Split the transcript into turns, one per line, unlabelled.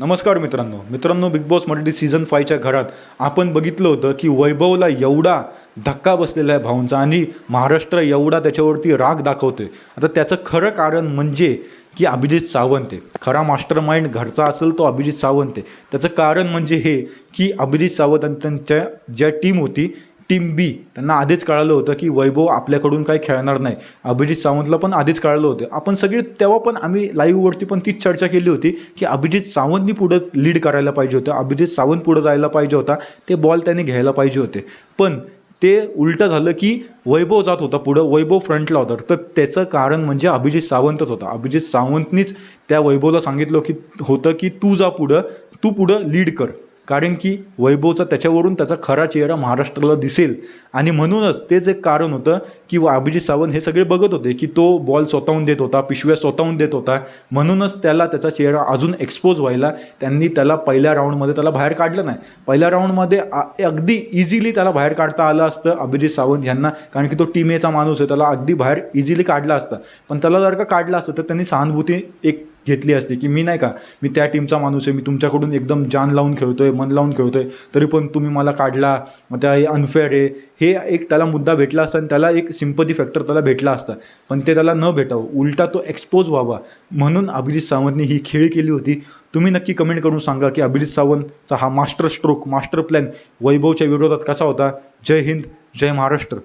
नमस्कार मित्रांनो. मित्रांनो बिग बॉस मराठी सीझन फायच्या घरात आपण बघितलं होतं की वैभवला एवढा धक्का बसलेला आहे भाऊंचा आणि महाराष्ट्र एवढा त्याच्यावरती राग दाखवतोय. आता त्याचं खरं कारण म्हणजे की अभिजित सावंत आहे. खरा मास्टर माइंड घरचा असेल तो अभिजित सावंत आहे. त्याचं कारण म्हणजे हे की अभिजित सावंत आणि त्यांच्या ज्या टीम होती टीम बी. त्यांना आधीच कळालं होतं की वैभव आपल्याकडून काही खेळणार नाही. अभिजित सावंतला पण आधीच कळालं होतं. आपण सगळे तेव्हा पण आम्ही लाईव्हवरती पण तीच चर्चा केली होती की अभिजित सावंतनी पुढं लीड करायला पाहिजे होतं. अभिजित सावंत पुढं जायला पाहिजे होता. ते बॉल त्याने घ्यायला पाहिजे होते. पण ते उलटं झालं की वैभव जात होता पुढं. वैभव फ्रंटला होता. तर त्याचं कारण म्हणजे अभिजित सावंतच होता. अभिजित सावंतनीच त्या वैभवला सांगितलं की होतं की तू जा पुढं. तू पुढं लीड कर. कारण की वैभवचा त्याच्यावरून त्याचा खरा चेहरा महाराष्ट्राला दिसेल. आणि म्हणूनच तेच एक कारण होतं की अभिजित सावंत हे सगळे बघत होते की तो बॉल स्वतःहून देत होता पिशव्या स्वतःहून देत होता. म्हणूनच त्याला त्याचा चेहरा अजून एक्सपोज व्हायला त्यांनी त्याला पहिल्या राऊंडमध्ये त्याला बाहेर काढलं नाही. पहिल्या राऊंडमध्ये अगदी इझिली त्याला बाहेर काढता आलं असतं अभिजित सावंत यांना कारण की तो टीमेचा माणूस आहे त्याला अगदी बाहेर इझिली काढला असता. पण त्याला जर का काढलं असतं तर त्यांनी सहानुभूती एक घेतली असती की मी नाही का मी त्या टीमचा माणूस आहे मी तुमच्याकडून एकदम जान लावून खेळतोय मन लावून खेळतोय तरी पण तुम्ही मला काढला मग त्या अनफेअर आहे. हे एक त्याला मुद्दा भेटला असता आणि त्याला एक सिम्पथी फॅक्टर त्याला भेटला असता. पण ते त्याला न भेटावं उलटा तो एक्सपोज व्हावा. म्हणून अभिजित सावंतने ही खेळ केली होती. तुम्ही नक्की कमेंट करून सांगा की अभिजित सावंतचा हा मास्टर स्ट्रोक मास्टर प्लॅन वैभवच्या विरोधात कसा होता. जय हिंद जय महाराष्ट्र.